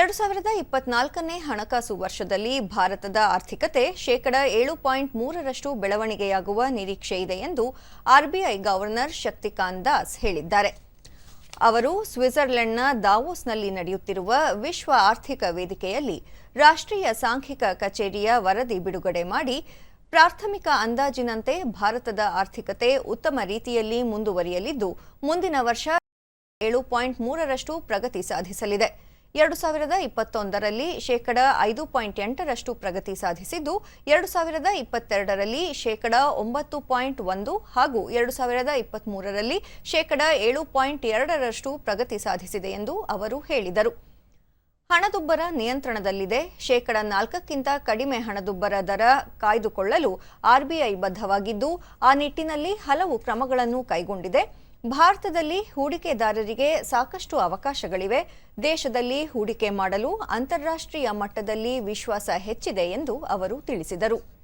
ಎರಡು ಸಾವಿರದ ಇಪ್ಪತ್ನಾಲ್ಕನೇ ಹಣಕಾಸು ವರ್ಷದಲ್ಲಿ ಭಾರತದ ಆರ್ಥಿಕತೆ ಶೇಕಡ ಏಳು ಪಾಯಿಂಟ್ ಮೂರರಷ್ಟು ಬೆಳವಣಿಗೆಯಾಗುವ ನಿರೀಕ್ಷೆ ಇದೆ ಎಂದು ಆರ್ಬಿಐ ಗವರ್ನರ್ ಶಕ್ತಿಕಾಂತ್ ದಾಸ್ ಹೇಳಿದ್ದಾರೆ. ಅವರು ಸ್ವಿಟ್ಜರ್ಲೆಂಡ್ನ ದಾವೋಸ್ನಲ್ಲಿ ನಡೆಯುತ್ತಿರುವ ವಿಶ್ವ ಆರ್ಥಿಕ ವೇದಿಕೆಯಲ್ಲಿ ರಾಷ್ಟ್ರೀಯ ಸಾಂಖ್ಯಿಕ ಕಚೇರಿಯ ವರದಿ ಬಿಡುಗಡೆ ಮಾಡಿ ಪ್ರಾಥಮಿಕ ಅಂದಾಜಿನಂತೆ ಭಾರತದ ಆರ್ಥಿಕತೆ ಉತ್ತಮ ರೀತಿಯಲ್ಲಿ ಮುಂದುವರಿಯಲಿದ್ದು, ಮುಂದಿನ ವರ್ಷ ಏಳು ಪಾಯಿಂಟ್ ಮೂರರಷ್ಟು ಪ್ರಗತಿ ಸಾಧಿಸಲಿದೆ. ಎರಡು ಸಾವಿರದ ಇಪ್ಪತ್ತೊಂದರಲ್ಲಿ ಶೇಕಡ ಐದು ಪಾಯಿಂಟ್ ಎಂಟರಷ್ಟು ಪ್ರಗತಿ ಸಾಧಿಸಿದ್ದು, ಎರಡು ಸಾವಿರದ ಇಪ್ಪತ್ತೆರಡರಲ್ಲಿ ಶೇಕಡ ಒಂಬತ್ತು ಪಾಯಿಂಟ್ ಒಂದು ಹಾಗೂ ಎರಡು ಸಾವಿರದ ಇಪ್ಪತ್ತ್ಮೂರರಲ್ಲಿ ಶೇಕಡ ಏಳು ಪಾಯಿಂಟ್ ಎರಡರಷ್ಟು ಪ್ರಗತಿ ಸಾಧಿಸಿದೆ ಎಂದು ಅವರು ಹೇಳಿದರು. ಹಣದುಬ್ಬರ ನಿಯಂತ್ರಣದಲ್ಲಿದೆ. ಶೇಕಡ ನಾಲ್ಕಕ್ಕಿಂತ ಕಡಿಮೆ ಹಣದುಬ್ಬರ ದರ ಕಾಯ್ದುಕೊಳ್ಳಲು ಆರ್ಬಿಐ ಬದ್ಧವಾಗಿದ್ದು, ಆ ನಿಟ್ಟಿನಲ್ಲಿ ಹಲವು ಕ್ರಮಗಳನ್ನು ಕೈಗೊಂಡಿದೆ. ಭಾರತದಲ್ಲಿ ಹೂಡಿಕೆದಾರರಿಗೆ ಸಾಕಷ್ಟು ಅವಕಾಶಗಳಿವೆ. ದೇಶದಲ್ಲಿ ಹೂಡಿಕೆ ಮಾಡಲು ಅಂತಾರಾಷ್ಟ್ರೀಯ ಮಟ್ಟದಲ್ಲಿ ವಿಶ್ವಾಸ ಹೆಚ್ಚಿದೆ ಎಂದು ಅವರು ತಿಳಿಸಿದರು.